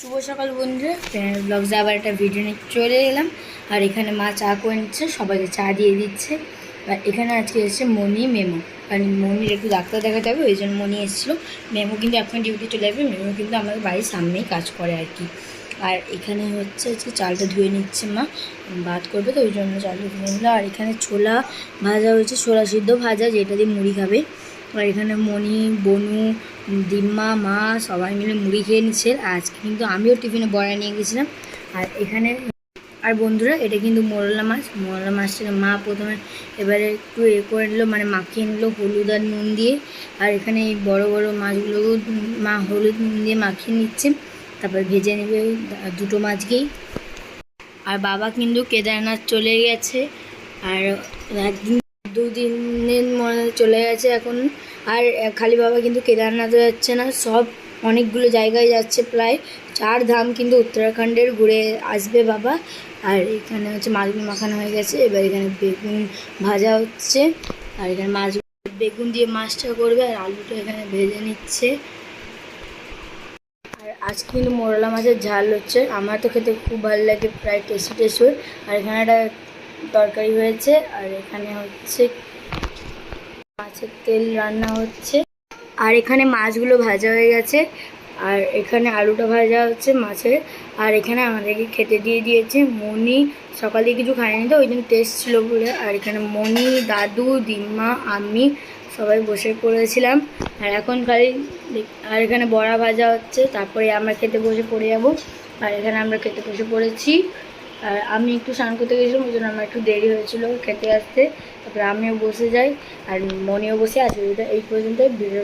শুভ সকাল বন্ধুরা। ব্লগসে আবার একটা ভিডিও নিয়ে চলে এলাম। আর এখানে মা চা করে নিচ্ছে সবাইকে চা দিয়ে দিচ্ছে। আর এখানে আজকে এসেছে মনি মেমো। কারণ মনির একটু ডাক্তার দেখাতে হবে, ওই জন্য মনি এসেছিল। মেমো কিন্তু এখন ডিউটি চলে যাবে মেমো কিন্তু আমাদের বাড়ির সামনেই কাজ করে আর কি। আর এখানে হচ্ছে আজকে চালটা ধুয়ে নিচ্ছে মা, ভাত করবে তো, ওই জন্য চালটা ধুয়ে নিল। আর এখানে ছোলা ভাজা হয়েছে, ছোলা সিদ্ধ ভাজা, যেটা দিয়ে মুড়ি খাবে। আর এখানে মণি, বনু দিম্মা মা সবাই মিলে মুড়ি খেয়ে নিচ্ছে। আজকে কিন্তু আমিও টিফিনে বড়া নিয়ে গেছিলাম। আর এখানে আর বন্ধুরা, এটা কিন্তু মোরলা মাছ। মোরলা মাছটা মা প্রথমে এবারে একটু এ করে নিল মানে মাখিয়ে নিল হলুদ আর নুন দিয়ে। আর এখানে এই বড়ো বড়ো মাছগুলোকেও মা হলুদ নুন দিয়ে মাখিয়ে নিচ্ছে। তারপর ভেজে নেবে দুটো মাছকেই। আর বাবা কিন্তু কেদারনাথ চলে গেছে। আর একদিন দুদিনের মনে চলে গেছে এখন। আর খালি বাবা কিন্তু কেদারনাথ যাচ্ছে না, সব অনেকগুলো জায়গায় যাচ্ছে প্রায়। চার ধাম কিন্তু উত্তরাখণ্ডের ঘুরে আসবে বাবা। আর এখানে হচ্ছে মাছগুলো মাখানো হয়ে গেছে, এবার এখানে বেগুন ভাজা হচ্ছে। আর এখানে মাছ, বেগুন দিয়ে মাছটা করবে, আর আলুটা এখানে ভেজে নিচ্ছে। আর আজকে কিন্তু মোরলা মাছের ঝাল হচ্ছে, আমার তো খেতে খুব ভালো লাগে, প্রায় টেস্টি টেস্টি আর এখানে একটা তরকারি হয়েছে আর এখানে হচ্ছে মাছের তেল রান্না হচ্ছে। আর এখানে মাছগুলো ভাজা হয়ে গেছে। আর এখানে আলুটা ভাজা হচ্ছে মাছের। আর এখানে আমাদেরকে খেতে দিয়ে দিয়েছে মনি। সকালে কিছু খাইনি তো ওই জন্য টেস্ট ছিল বলে। আর এখানে মনি, দাদু, দিম্মা, আমি সবাই বসে পড়েছিলাম। আর এখন খালি আর এখানে বড়া ভাজা হচ্ছে। তারপরে আমরা খেতে বসে পড়ে যাব। আর এখানে আমরা খেতে বসে পড়েছি। আর আমি একটু স্নান করতে গেছিলাম, ওই জন্য আমার একটু দেরি হয়েছিল খেতে আসতে। তারপরে আমিও বসে যাই, আর মনেও বসে আজকে এই পর্যন্ত ভিডিও